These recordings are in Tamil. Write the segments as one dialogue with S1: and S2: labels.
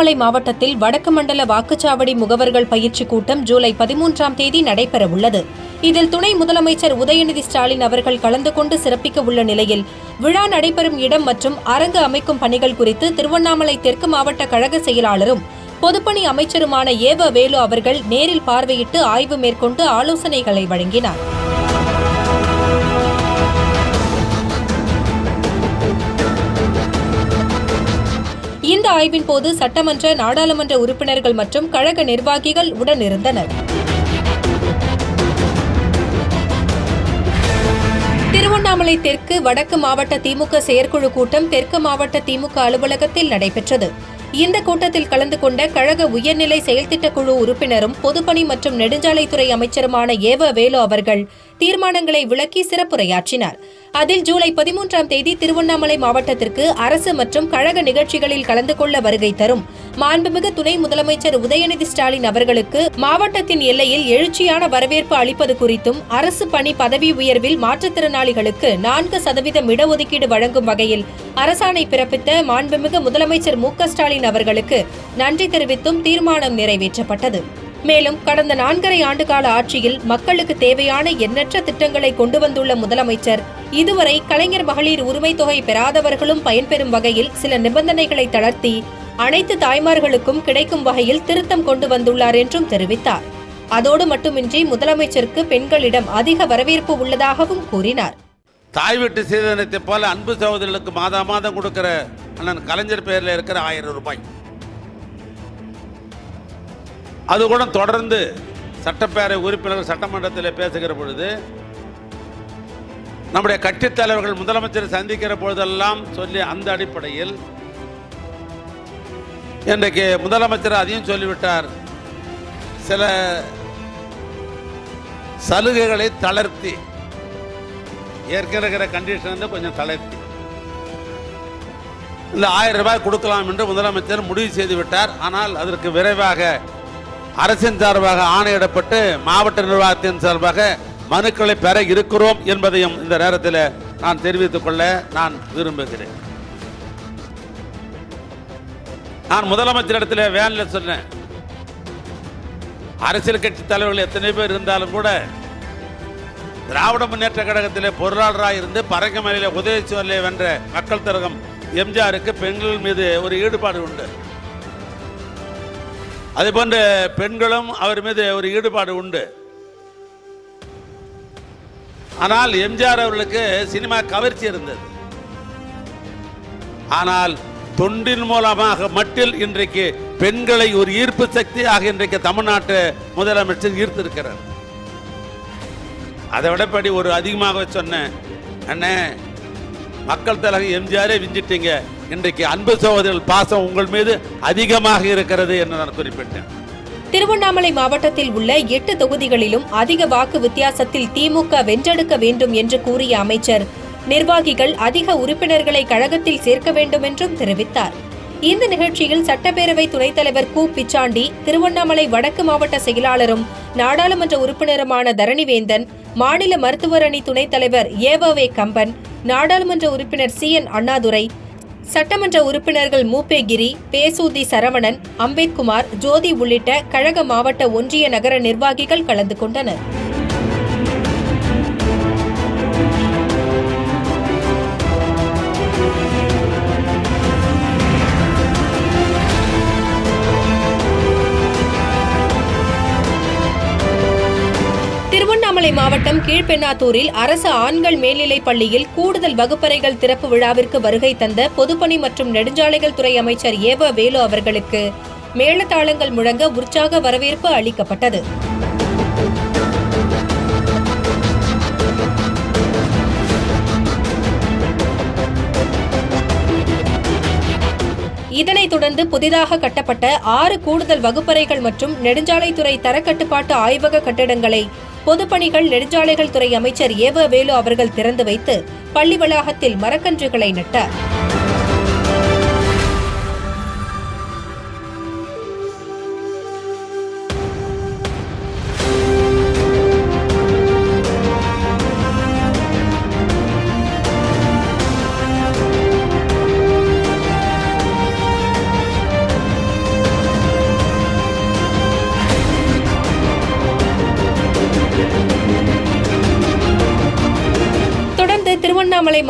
S1: திருவண்ணாமலை மாவட்டத்தில் வடக்கு மண்டல வாக்குச்சாவடி முகவர்கள் பயிற்சி கூட்டம் ஜூலை பதிமூன்றாம் தேதி நடைபெறவுள்ளது. இதில் துணை முதலமைச்சர் உதயநிதி ஸ்டாலின் அவர்கள் கலந்து கொண்டு சிறப்பிக்க உள்ள நிலையில் விழா நடைபெறும் இடம் மற்றும் அரங்கு அமைக்கும் பணிகள் குறித்து திருவண்ணாமலை தெற்கு மாவட்ட கழக செயலாளரும் பொதுப்பணி அமைச்சருமான ஏவ வேலு அவர்கள் நேரில் பார்வையிட்டு ஆய்வு மேற்கொண்டு ஆலோசனைகளை வழங்கினார். இந்த ஆய்வின் போது சட்டமன்ற நாடாளுமன்ற உறுப்பினர்கள் மற்றும் கழக நிர்வாகிகள் உடனிருந்தனர். திருவண்ணாமலை தெற்கு வடக்கு மாவட்ட திமுக செயற்குழு கூட்டம் தெற்கு மாவட்ட திமுக அலுவலகத்தில் நடைபெற்றது. இந்த கூட்டத்தில் கலந்து கொண்ட கழக உயர்நிலை செயல்திட்ட குழு உறுப்பினரும் பொதுப்பணி மற்றும் நெடுஞ்சாலைத்துறை அமைச்சருமான ஏவ வேலு அவர்கள் தீர்மானங்களை விளக்கி சிறப்புரையாற்றினார். அதில் ஜூலை பதிமூன்றாம் தேதி திருவண்ணாமலை மாவட்டத்திற்கு அரசு மற்றும் கழக நிகழ்ச்சிகளில் கலந்து கொள்ள வருகை தரும். மாண்புமிகு துணை முதலமைச்சர் உதயநிதி ஸ்டாலின் அவர்களுக்கு மாவட்டத்தின் எல்லையில் எழுச்சியான வரவேற்பு அளிப்பது குறித்தும் அரசு பணி பதவி உயர்வில் மாற்றுத்திறனாளிகளுக்கு நான்கு சதவீதம் இடஒதுக்கீடு வழங்கும் வகையில் அரசாணை பிறப்பித்த மாண்புமிகு முதலமைச்சர் மு ஸ்டாலின் அவர்களுக்கு நன்றி தெரிவித்தும் தீர்மானம் நிறைவேற்றப்பட்டது. மேலும் கடந்த நான்கரை ஆண்டுகால ஆட்சியில் மக்களுக்கு தேவையான எண்ணற்ற திட்டங்களை கொண்டு வந்துள்ள முதலமைச்சர் இதுவரை கலைஞர் மகளிர் உரிமை தொகை பெறாதவர்களும் பயன்பெறும் வகையில் சில நிபந்தனைகளை தளர்த்தி அனைத்து தாய்மார்களுக்கும் கிடைக்கும் வகையில் திருத்தம் கொண்டு வந்துள்ளார் என்றும் தெரிவித்தார். அதோடு மட்டுமின்றி முதலமைச்சருக்கு பெண்களிடம் அதிக வரவேற்பு உள்ளதாகவும் கூறினார்.
S2: தாய் வீட்டு சீதனத்தை போல அன்பு சகோதரர்களுக்கு மாதா மாதம் கொடுக்கிற அண்ணன் கலைஞர் பெயரில் இருக்கிற ஆயிரம் ரூபாய். அது கூட தொடர்ந்து சட்டப்பேரவை உறுப்பினர்கள் சட்டமன்றத்தில் பேசுகிற பொழுது நம்முடைய கட்சித் தலைவர்கள் முதலமைச்சரை சந்திக்கிற பொழுதெல்லாம் சொல்லி அந்த அடிப்படையில் இன்றைக்கு முதலமைச்சர் அதையும் சொல்லிவிட்டார். சில சலுகைகளை தளர்த்தி ஏற்கனவே கண்டிஷன் வந்து கொஞ்சம் தளர்த்தி. இந்த ஆயிரம் ரூபாய் கொடுக்கலாம் என்று முதலமைச்சர் முடிவு செய்து விட்டார் ஆனால் அதற்கு விரைவாக அரசின் சார்பாக ஆணையிடப்பட்டு மாவட்ட நிர்வாகத்தின் சார்பாக மனுக்களை பெற இருக்கிறோம் என்பதையும் இந்த நேரத்தில் நான் தெரிவித்துக் கொள்ள நான் விரும்புகிறேன். நான் முதலமைச்சரிடத்தில் வேனில் சொன்னேன். அரசியல் கட்சி தலைவர்கள் எத்தனை பேர் இருந்தாலும் கூட திராவிட முன்னேற்ற கழகத்திலே பொருளாளராக இருந்து பரங்கமலையில் உதயச்சுவரிலே வென்ற மக்கள் தரகம் எம்ஜிஆருக்கு பெண்கள் மீது ஒரு ஈடுபாடு உண்டு. அதே போன்ற பெண்களும் அவர் மீது ஒரு ஈடுபாடு உண்டு. ஆனால் எம்ஜிஆர் அவர்களுக்கு சினிமா கவர்ச்சி இருந்தது. ஆனால் தொண்டின் மூலமாக மட்டில் இன்றைக்கு பெண்களை ஒரு ஈர்ப்பு சக்தியாக இன்றைக்கு தமிழ்நாட்டு முதலமைச்சர் ஈர்த்திருக்கிறார். அதை விடப்படி ஒரு அதிகமாக சொன்னேன் அண்ணே மக்கள் தலைவர் எம்ஜிஆரே விஞ்சிட்டீங்க. இன்றைக்கு அன்பு சகோதரர்கள் பாசம் உங்கள் மீது அதிகமாக இருக்கிறது என்று நான் குறிப்பிட்டேன்.
S1: திருவண்ணாமலை மாவட்டத்தில் உள்ள எட்டு தொகுதிகளிலும் அதிக வாக்கு வித்தியாசத்தில் திமுக வென்றெடுக்க வேண்டும் என்று கூறிய அமைச்சர் நிர்வாகிகள் அதிக உறுப்பினர்களை கழகத்தில் சேர்க்க வேண்டும் என்றும் தெரிவித்தார். இந்த நிகழ்ச்சியில் சட்டப்பேரவை துணைத் தலைவர் கு. பிச்சாண்டி திருவண்ணாமலை வடக்கு மாவட்ட செயலாளரும் நாடாளுமன்ற உறுப்பினருமான தரணிவேந்தன் மாநில மருத்துவர் அணி துணைத் தலைவர் ஏவவே கம்பன் நாடாளுமன்ற உறுப்பினர் சி. என். அண்ணாதுரை சட்டமன்ற உறுப்பினர்கள் மூப்பேகிரி பேசூதி சரவணன் அம்பேத்குமார் ஜோதி உள்ளிட்ட கழக மாவட்ட ஒன்றிய நகர நிர்வாகிகள் கலந்து கொண்டனர். திருவண்ணாமலை மாவட்டம் கீழ்பெண்ணாத்தூரில் அரசு ஆண்கள் மேல்நிலைப் பள்ளியில் கூடுதல் வகுப்பறைகள் திறப்பு விழாவிற்கு வருகை தந்த பொதுப்பணி மற்றும் நெடுஞ்சாலைகள் துறை அமைச்சர் ஏவ வேலு அவர்களுக்கு மேளதாளங்கள் முழங்க உற்சாக வரவேற்பு அளிக்கப்பட்டது. இதனைத் தொடர்ந்து புதிதாக கட்டப்பட்ட ஆறு கூடுதல் வகுப்பறைகள் மற்றும் நெடுஞ்சாலைத்துறை தரக்கட்டுப்பாட்டு ஆய்வக கட்டிடங்களை பொதுப்பணிகள் நெடுஞ்சாலைகள் துறை அமைச்சர் ஏவ வேலு அவர்கள் திறந்து வைத்து பள்ளி வளாகத்தில் மரக்கன்றுகளை நட்டார்.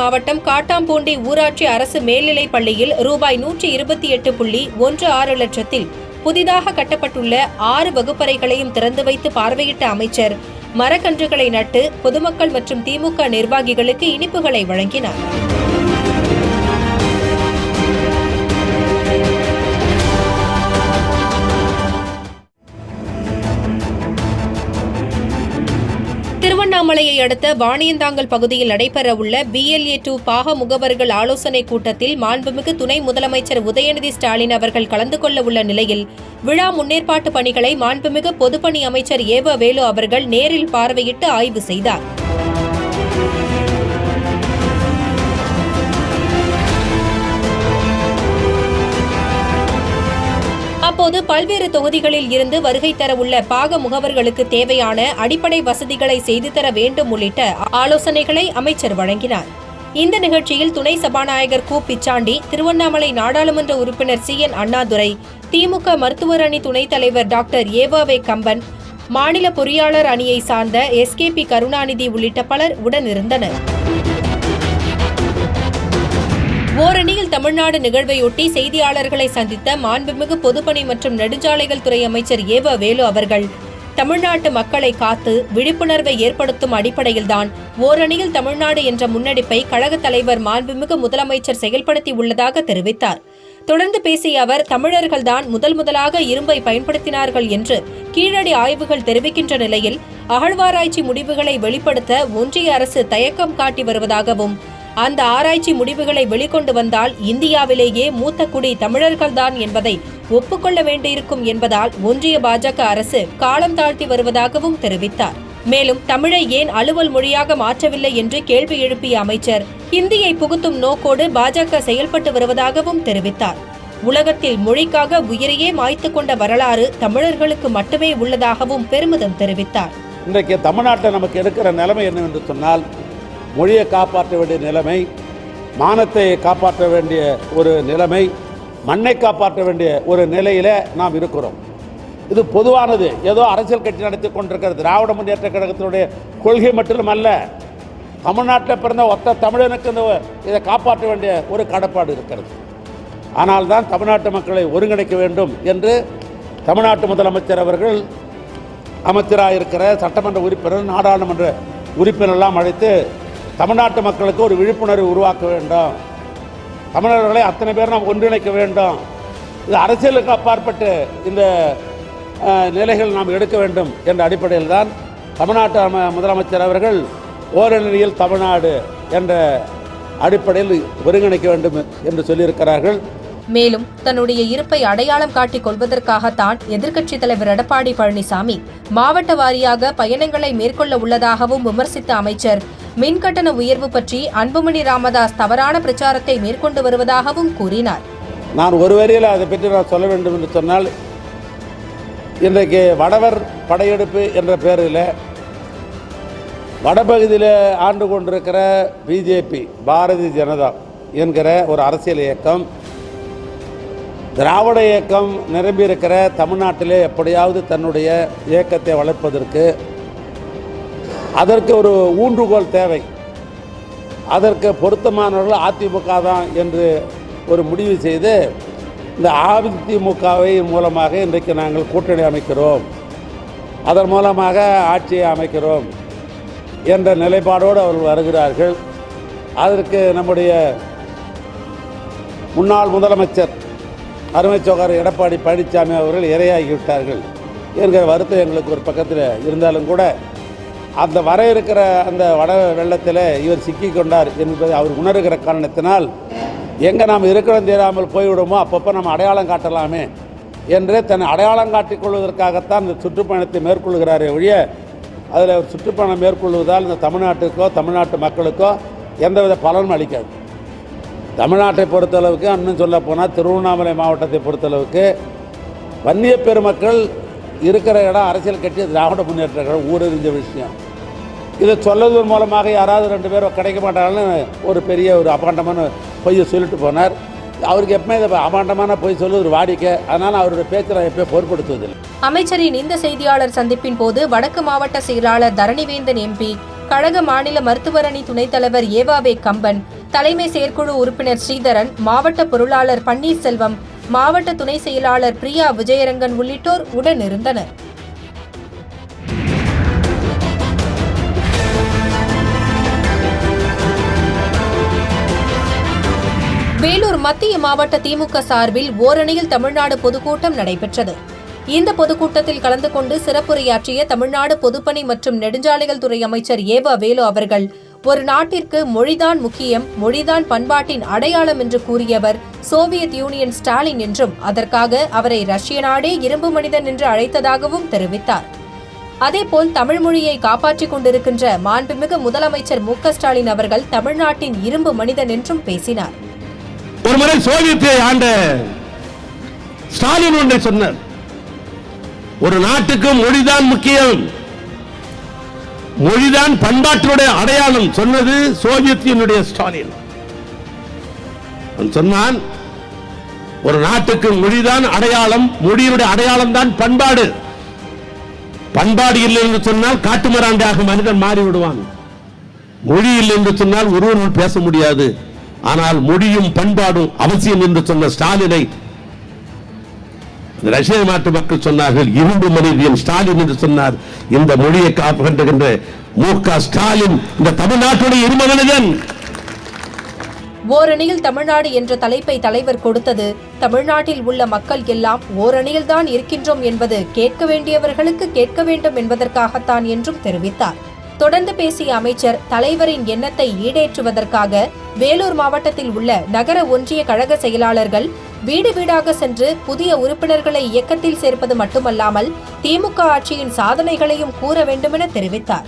S1: மாவட்டம் காட்டாம்பூண்டி ஊராட்சி அரசு மேல்நிலைப் பள்ளியில் ரூபாய் நூற்றி இருபத்தி எட்டு புள்ளி ஒன்று ஆறு லட்சத்தில் புதிதாக கட்டப்பட்டுள்ள ஆறு வகுப்பறைகளையும் திறந்து வைத்து பார்வையிட்ட அமைச்சர் மரக்கன்றுகளை நட்டு பொதுமக்கள் மற்றும் திமுக நிர்வாகிகளுக்கு இனிப்புகளை வழங்கினார். திருவண்ணாமலையை அடுத்த வாணியந்தாங்கல் பகுதியில் நடைபெறவுள்ள பிஎல்ஏ டூ பாக முகவர்கள் ஆலோசனைக் கூட்டத்தில் மாண்புமிகு துணை முதலமைச்சர் உதயநிதி ஸ்டாலின் அவர்கள் கலந்து கொள்ள உள்ள நிலையில் விழா முன்னேற்பாட்டு பணிகளை மாண்புமிகு பொதுப்பணி அமைச்சர் ஏவ வேலு அவர்கள் நேரில் பார்வையிட்டு ஆய்வு செய்தார். அப்போது பல்வேறு தொகுதிகளில் இருந்து வருகை தரவுள்ள பாக முகவர்களுக்கு தேவையான அடிப்படை வசதிகளை செய்து தர வேண்டும் உள்ளிட்ட ஆலோசனைகளை அமைச்சர் வழங்கினார். இந்த நிகழ்ச்சியில் துணை சபாநாயகர் கு. பிச்சாண்டி திருவண்ணாமலை நாடாளுமன்ற உறுப்பினர் சி. என். அண்ணாதுரை திமுக மருத்துவர் அணி துணைத் தலைவர் டாக்டர் ஏவாவே கம்பன் மாநில பொறியாளர் அணியை சார்ந்த எஸ்கேபி கருணாநிதி உள்ளிட்ட பலர் உடனிருந்தனர். ஓரணியில் தமிழ்நாடு நிகழ்வையொட்டி செய்தியாளர்களை சந்தித்த மாண்புமிகு பொதுப்பணி மற்றும் நெடுஞ்சாலைகள் துறை அமைச்சர் ஏவ வேலு அவர்கள் தமிழ்நாட்டு மக்களை காத்து விழிப்புணர்வை ஏற்படுத்தும் அடிப்படையில்தான் ஓரணியில் தமிழ்நாடு என்ற முன்னெடுப்பை கழகத் தலைவர் மாண்புமிகு முதலமைச்சர் செயல்படுத்தி உள்ளதாக தெரிவித்தார். தொடர்ந்து பேசிய அவர் தமிழர்கள்தான் முதல் முதலாக இரும்பை பயன்படுத்தினார்கள் என்று கீழடி ஆய்வுகள் தெரிவிக்கின்ற நிலையில் அகழ்வாராய்ச்சி முடிவுகளை வெளிப்படுத்த ஒன்றிய அரசு தயக்கம் காட்டி வருவதாகவும் அந்த ஆராய்ச்சி முடிவுகளை வெளிக்கொண்டு வந்தால் இந்தியாவிலேயே மூத்த குடி தமிழர்கள்தான் என்பதை ஒப்புக்கொள்ள வேண்டியிருக்கும் என்பதால் ஒன்றிய பாஜக அரசு காலம் தாழ்த்தி வருவதாகவும் தெரிவித்தார். மேலும் தமிழை ஏன் அலுவல் மொழியாக மாற்றவில்லை என்று கேள்வி எழுப்பிய அமைச்சர் ஹிந்தியை புகுத்தும் நோக்கோடு பாஜக செயல்பட்டு வருவதாகவும் தெரிவித்தார். உலகத்தில் மொழிக்காக உயிரையே மாய்த்து கொண்ட வரலாறு தமிழர்களுக்கு மட்டுமே உள்ளதாகவும் பெருமிதம் தெரிவித்தார்.
S2: இன்றைக்கு தமிழ்நாட்டில் நமக்கு இருக்கிற நிலைமை என்னவென்று சொன்னால் மொழியை காப்பாற்ற வேண்டிய நிலைமை மானத்தை காப்பாற்ற வேண்டிய ஒரு நிலைமை மண்ணை காப்பாற்ற வேண்டிய ஒரு நிலையில் நாம் இருக்கிறோம். இது பொதுவானது. ஏதோ அரசியல் கட்சி நடத்தி கொண்டிருக்கிற திராவிட முன்னேற்ற கழகத்தினுடைய கொள்கை மட்டும் அல்ல தமிழ்நாட்டில் பிறந்த ஒத்த தமிழனுக்கு இந்த இதை காப்பாற்ற வேண்டிய ஒரு கடப்பாடு இருக்கிறது. ஆனால் தான் தமிழ்நாட்டு மக்களை ஒருங்கிணைக்க வேண்டும் என்று தமிழ்நாட்டு முதலமைச்சர் அவர்கள் அமைச்சராக இருக்கிற சட்டமன்ற உறுப்பினர் நாடாளுமன்ற உறுப்பினரெல்லாம் அழைத்து தமிழ்நாட்டு மக்களுக்கு ஒரு விழிப்புணர்வு உருவாக்க வேண்டும். தமிழர்களை அத்தனை பேர் நாம் ஒன்றிணைக்க வேண்டும். இது அரசியலுக்கு அப்பாற்பட்டு இந்த நிலைகள் நாம் எடுக்க வேண்டும் என்ற அடிப்படையில் தான் தமிழ்நாட்டு அம- முதலமைச்சர் அவர்கள் ஓரணியில் தமிழ்நாடு என்ற அடிப்படையில் ஒருங்கிணைக்க வேண்டும் என்று சொல்லியிருக்கிறார்கள்.
S1: மேலும் தன்னுடைய இருப்பை அடையாளம் காட்டிக் கொள்வதற்காகத்தான் எதிர்க்கட்சித் தலைவர் எடப்பாடி பழனிசாமி மாவட்ட வாரியாக பயணங்களை மேற்கொள்ள உள்ளதாகவும் விமர்சித்த அமைச்சர் மின்கட்டண உயர்வு பற்றி அன்புமணி ராமதாஸ் தவறான பிரச்சாரத்தை மேற்கொண்டு வருவதாகவும் கூறினார்.
S2: நான் ஒரு வரியில் அதை பற்றி நான் சொல்ல வேண்டும் என்று சொன்னால் இன்றைக்கு வடவர் படையெடுப்பு என்ற பெயரில் வடபகுதியில் ஆண்டு கொண்டிருக்கிற பிஜேபி பாரதிய ஜனதா என்கிற ஒரு அரசியல் இயக்கம் திராவிட இயக்கம் நிரம்பியிருக்கிற தமிழ்நாட்டிலே எப்படியாவது தன்னுடைய இயக்கத்தை வளர்ப்பதற்கு அதற்கு ஒரு ஊன்றுகோல் தேவை. அதற்கு பொருத்தமானவர்கள் அதிமுக தான் என்று ஒரு முடிவு செய்து இந்த அதிமுகவை மூலமாக இன்றைக்கு நாங்கள் கூட்டணி அமைக்கிறோம். அதன் மூலமாக ஆட்சியை அமைக்கிறோம் என்ற நிலைப்பாடோடு அவர்கள் வருகிறார்கள். அதற்கு நம்முடைய முன்னாள் முதலமைச்சர் அருமை சோகார் எடப்பாடி பழனிசாமி அவர்கள் இரையாகிவிட்டார்கள் என்கிற வருத்தம் எங்களுக்கு ஒரு பக்கத்தில் இருந்தாலும் கூட அந்த வர இருக்கிற அந்த வட வெள்ளத்தில் இவர் சிக்கி கொண்டார் என்பதை அவர் உணர்கிற காரணத்தினால் எங்கே நாம் இருக்கிறோம் தெரியாமல் போய்விடுமோ அப்பப்போ நம்ம அடையாளம் காட்டலாமே என்று தன்னை அடையாளம் காட்டிக் கொள்வதற்காகத்தான் இந்த சுற்றுப்பயணத்தை மேற்கொள்கிறாரே ஒழிய அதில் ஒரு சுற்றுப்பயணம் மேற்கொள்வதால் இந்த தமிழ்நாட்டுக்கோ தமிழ்நாட்டு மக்களுக்கோ எந்தவித பலனும் அளிக்காது. தமிழ்நாட்டை பொறுத்தளவுக்கு இன்னும் சொல்ல போனால் திருவண்ணாமலை மாவட்டத்தை பொறுத்தளவுக்கு வன்னிய பெருமக்கள் இருக்கிற இடம் அரசியல் கட்சி திராவிட முன்னேற்ற கழகம் ஊரறிஞ்ச விஷயம். இதை சொல்லதன் மூலமாக யாராவது ரெண்டு பேரும் கிடைக்க மாட்டாங்கன்னு ஒரு பெரிய ஒரு அபாண்டமான பொய்யை சொல்லிட்டு போனார். அவருக்கு எப்பவுமே இதை அபாண்டமான பொய் சொல்லுவது ஒரு வாடிக்கை. அதனால் அவருடைய பேச்சை நான் எப்பயும் பொருட்படுத்துவதில்லை.
S1: அமைச்சரின் இந்த செய்தியாளர் சந்திப்பின் போது வடக்கு மாவட்ட செயலாளர் தரணிவேந்தன் எம்பி கழக மாநில மருத்துவரணி துணைத் தலைவர் ஏவாவே கம்பன் தலைமை செயற்குழு உறுப்பினர் ஸ்ரீதரன் மாவட்ட பொருளாளர் பன்னீர்செல்வம் மாவட்ட துணை செயலாளர் பிரியா விஜயரங்கன் உள்ளிட்டோர் உடனிருந்தனர். வேலூர் மத்திய மாவட்ட திமுக சார்பில் ஓரணியில் தமிழ்நாடு பொதுக்கூட்டம் நடைபெற்றது. இந்த பொதுக்கூட்டத்தில் கலந்து கொண்டு சிறப்புரையாற்றிய தமிழ்நாடு பொதுப்பணி மற்றும் நெடுஞ்சாலைகள் துறை அமைச்சர் ஏவா வேலு அவர்கள் ஒரு நாட்டிற்கு மொழிதான் முக்கியம் மொழிதான் பண்பாட்டின் அடையாளம் என்று கூறியவர் சோவியத் யூனியன் ஸ்டாலின் என்றும் அதற்காக அவரை ரஷ்ய நாடே இரும்பு மனிதன் என்று அழைத்ததாகவும் தெரிவித்தார். அதேபோல் தமிழ் மொழியை காப்பாற்றிக் கொண்டிருக்கின்ற மாண்புமிகு முதலமைச்சர் மு ஸ்டாலின் அவர்கள் தமிழ்நாட்டின் இரும்பு மனிதன் என்றும் பேசினார்.
S3: ஒருமுறை சோவியத்தை ஆண்ட ஸ்டாலின் ஒன்றை சொன்னார். ஒரு நாட்டுக்கு மொழிதான் முக்கியம் மொழிதான் பண்பாட்டினுடைய அடையாளம் சொன்னது சோவியத் யூனியனுடைய ஸ்டாலின் சொன்னான் ஒரு நாட்டுக்கு மொழிதான் அடையாளம் மொழியினுடைய அடையாளம் தான் பண்பாடு. பண்பாடு இல்லை என்று சொன்னால் காட்டுமராண்டியாக மனிதன் மாறி விடுவான் மொழி இல்லை என்று சொன்னால் ஒருவர்கள் பேச முடியாது. ஆனால் மொழியும் பண்பாடும் அவசியம் என்று சொன்ன ஸ்டாலினை ரஷ்ய நாட்டு மக்கள் சொன்னார்கள் இரும்பு மனிதன் ஸ்டாலின் என்று சொன்னார். இந்த மொழியை காப்புகின்ற மு க ஸ்டாலின் இந்த தமிழ்நாட்டுடைய இருமகனிதன்
S1: ஓரணியில் தமிழ்நாடு என்ற தலைப்பை தலைவர் கொடுத்தது தமிழ்நாட்டில் உள்ள மக்கள் எல்லாம் ஓரணியில் தான் இருக்கின்றோம் என்பது கேட்க வேண்டியவர்களுக்கு கேட்க வேண்டும் என்பதற்காகத்தான் என்றும் தெரிவித்தார். தொடர்ந்து பேசிய அமைச்சர் தலைவரின் எண்ணத்தை ஈடேற்றுவதற்காக வேலூர் மாவட்டத்தில் உள்ள நகர ஒன்றிய கழக செயலாளர்கள் வீடு வீடாக சென்று புதிய உறுப்பினர்களை இயக்கத்தில் சேர்ப்பது மட்டுமல்லாமல் திமுக ஆட்சியின் சாதனைகளையும் கூற வேண்டுமென தெரிவித்தார்.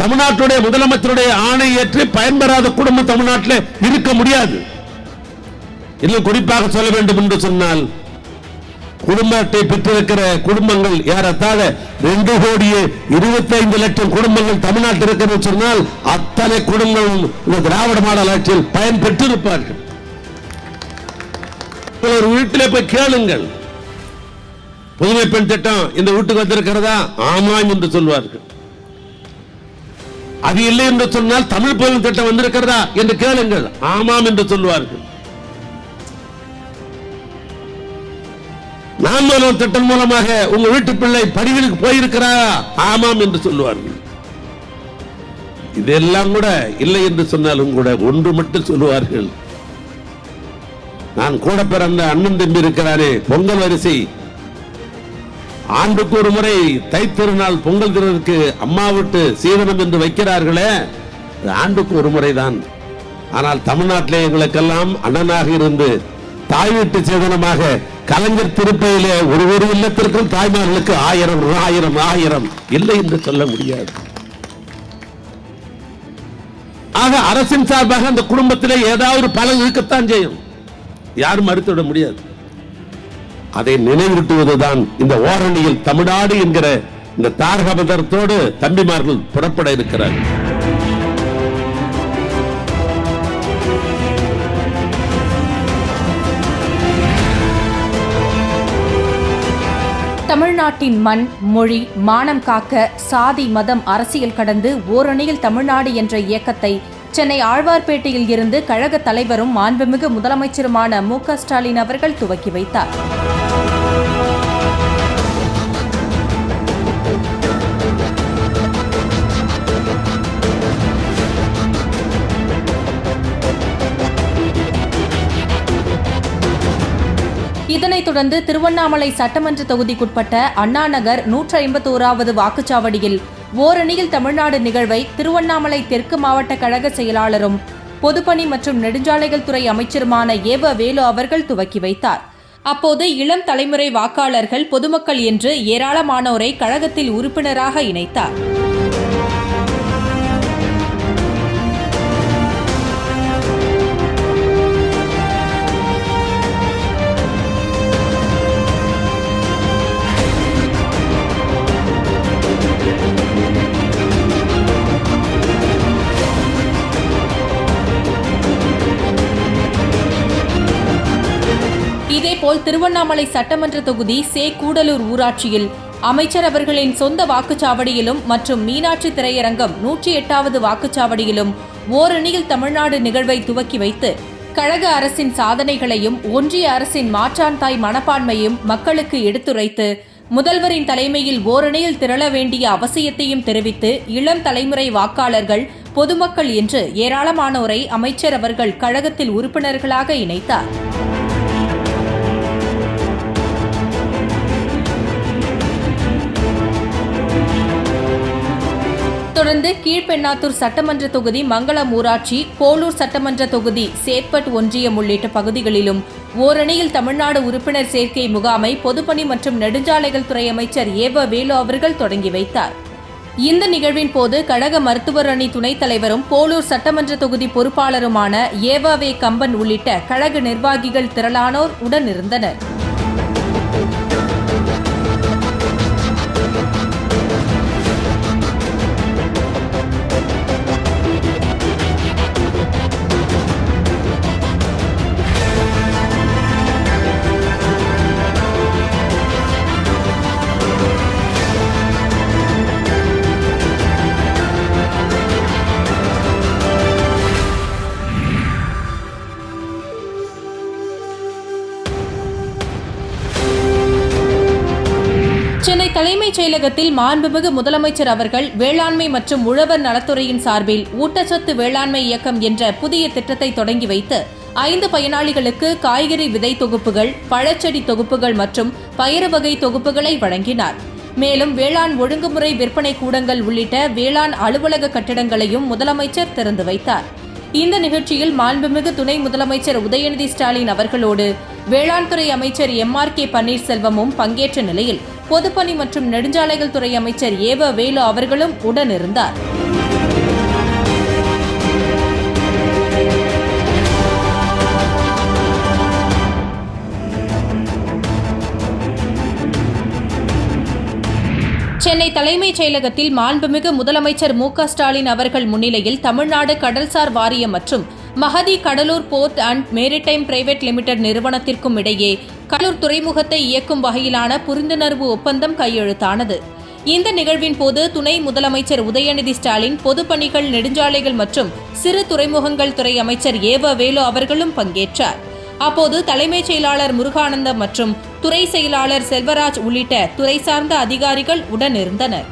S3: தமிழ்நாட்டுடைய முதலமைச்சருடைய ஆணை ஏற்று பயன்பெறாத குடும்பம் தமிழ்நாட்டில் இருக்க முடியாது. இன்னும் குறிப்பாக சொல்ல வேண்டும் என்று சொன்னால் குடும்ப அட்டை பெற்றிருக்கிற குடும்பங்கள் ஏறத்தாழ ரெண்டு கோடியே இருபத்தைந்து லட்சம் குடும்பங்கள் தமிழ்நாட்டில் இருக்கிறது சொன்னால் அத்தனை குடும்பங்களும் இந்த திராவிட மாடல் ஆட்சியில் பயன் பெற்றிருப்பார்கள் ஒரு வீட்டிலே போய் கேளுங்கள். புதுமை பெண் திட்டம் இந்த வீட்டுக்கு வந்திருக்கிறதா? ஆமாம் என்று சொல்வார்கள். அது இல்லை என்று சொன்னால் தமிழ் புதுமை திட்டம் வந்திருக்கிறதா என்று கேளுங்கள். ஆமாம் என்று சொல்வார்கள். நான் திட்டம் மூலமாக உங்க வீட்டு பிள்ளை படிகளுக்கு போயிருக்கிறா? ஆமாம் என்று சொல்லுவார்கள். இதெல்லாம் கூட இல்லை என்று சொன்னாலும் கூட ஒன்று மட்டும் சொல்லுவார்கள். நான் கூட பிறந்த அண்ணன் தம்பி இருக்கிறாரே பொங்கல் வரிசை. ஆண்டுக்கு ஒரு முறை தைத்திருநாள் பொங்கல் திருவிற்கு அம்மா விட்டு சீதனம் என்று வைக்கிறார்களே ஆண்டுக்கு ஒரு முறைதான் ஆனால் தமிழ்நாட்டிலே எங்களுக்கெல்லாம் அண்ணனாக இருந்து தாய் வீட்டு சேதனமாக கலைஞர் திருப்பையிலே ஒரு ஒரு இல்லத்திற்கும் தாய்மார்களுக்கு ஆயிரம் ஆயிரம் ஆயிரம் இல்லை என்று சொல்ல முடியாது. ஆக அரசின் சார்பாக அந்த குடும்பத்திலே ஏதாவது பலன் இருக்கத்தான் செய்யும். யாரும் மறுத்துவிட முடியாது. அதை நினைவூட்டுவதுதான் இந்த ஓரணியில் தமிழ்நாடு என்கிற இந்த தாரகபதரத்தோடு தம்பிமார்கள் புறப்பட இருக்கிறார்
S1: தமிழ்நாட்டின் மண் மொழி மானம் காக்க சாதி மதம் அரசியல் கடந்து ஓரணியில் தமிழ்நாடு என்ற இயக்கத்தை சென்னை ஆழ்வார்பேட்டையில் இருந்து கழக தலைவரும் மாண்புமிகு முதலமைச்சருமான மு க ஸ்டாலின் அவர்கள் துவக்கி வைத்தார். இதனைத் தொடர்ந்து திருவண்ணாமலை சட்டமன்ற தொகுதிக்குட்பட்ட அண்ணாநகர் நூற்றி ஐம்பத்தோராவது வாக்குச்சாவடியில் ஓரணியில் தமிழ்நாடு நிகழ்வை திருவண்ணாமலை தெற்கு மாவட்ட கழக செயலாளரும் பொதுப்பணி மற்றும் நெடுஞ்சாலைகள் துறை அமைச்சருமான ஏவ வேலு அவர்கள் துவக்கி வைத்தார். அப்போது இளம் தலைமுறை வாக்காளர்கள் பொதுமக்கள் என்று ஏராளமானோரை கழகத்தில் உறுப்பினராக இணைத்தார். முன்னாள் திருவண்ணாமலை சட்டமன்ற தொகுதி சே கூடலூர் ஊராட்சியில். அமைச்சர் அவர்களின் சொந்த வாக்குச்சாவடியிலும் மற்றும் மீனாட்சி திரையரங்கம் நூற்றி எட்டாவது வாக்குச்சாவடியிலும் ஓரணியில் தமிழ்நாடு நிகழ்வை துவக்கி வைத்து கழக அரசின் சாதனைகளையும் ஒன்றிய அரசின் மாற்றான் தாய் மனப்பான்மையும் மக்களுக்கு எடுத்துரைத்து முதல்வரின் தலைமையில் ஓரணியில் திரள வேண்டிய அவசியத்தையும் தெரிவித்து இளம் தலைமுறை வாக்காளர்கள் பொதுமக்கள் என்று ஏராளமானோரை அமைச்சர் அவர்கள் கழகத்தில் உறுப்பினர்களாக இணைத்தார். தொடர்ந்து கீழ்பெண்ணாத்தூர் சட்டமன்ற தொகுதி மங்களம் ஊராட்சி போலூர் சட்டமன்ற தொகுதி சேத்பட் ஒன்றியம் உள்ளிட்ட பகுதிகளிலும் ஓரணியில் தமிழ்நாடு உறுப்பினர் சேர்க்கை முகாமை பொதுப்பணி மற்றும் நெடுஞ்சாலைகள் துறை அமைச்சர் ஏவ வேலு அவர்கள் தொடங்கி வைத்தார். இந்த நிகழ்வின் போது கழக மருத்துவர் அணி துணைத் தலைவரும் போலூர் சட்டமன்ற தொகுதி பொறுப்பாளருமான ஏவாவே கம்பன் உள்ளிட்ட கழக நிர்வாகிகள் திரளானோர் உடனிருந்தனர். தலைமைச் செயலகத்தில் மாண்புமிகு முதலமைச்சர் அவர்கள் வேளாண்மை மற்றும் உழவர் நலத்துறையின் சார்பில் ஊட்டச்சத்து வேளாண்மை இயக்கம் என்ற புதிய திட்டத்தை தொடங்கி வைத்து ஐந்து பயனாளிகளுக்கு காய்கறி விதை தொகுப்புகள் பழச்செடி தொகுப்புகள் மற்றும் பயறு வகை தொகுப்புகளை வழங்கினார். மேலும் வேளாண் ஒழுங்குமுறை விற்பனை கூடங்கள் உள்ளிட்ட வேளாண் அலுவலக கட்டிடங்களையும் முதலமைச்சர் திறந்து வைத்தார். இந்த நிகழ்ச்சியில் மாண்புமிகு துணை முதலமைச்சர் உதயநிதி ஸ்டாலின் அவர்களோடு வேளாண் துறை அமைச்சர் எம் ஆர் கே பன்னீர்செல்வமும் பங்கேற்ற நிலையில் பொதுப்பணி மற்றும் நெடுஞ்சாலைகள் துறை அமைச்சர் ஏவ வேலு அவர்களும் உடனிருந்தார். சென்னை தலைமைச் செயலகத்தில் மாண்புமிகு முதலமைச்சர் மு ஸ்டாலின் அவர்கள் முன்னிலையில் தமிழ்நாடு கடல்சார் வாரியம் மற்றும் Mahathi Cuddalore port and maritime private limited நிறுவனத்திற்கும் இடையே கடலூர் துறைமுகத்தை இயக்கும் வகையிலான புரிந்துணர்வு ஒப்பந்தம் கையெழுத்தானது. இந்த நிகழ்வின் போது துணை முதலமைச்சர் உதயநிதி ஸ்டாலின் பொதுப்பணிகள் நெடுஞ்சாலைகள் மற்றும் சிறு துறைமுகங்கள் துறை அமைச்சர் ஏவ வேலு அவர்களும் பங்கேற்றார். அப்போது தலைமைச் செயலாளர் முருகானந்தம் மற்றும் துறை செயலாளர் செல்வராஜ் உள்ளிட்ட துறை சார்ந்த அதிகாரிகள் உடனிருந்தனர்.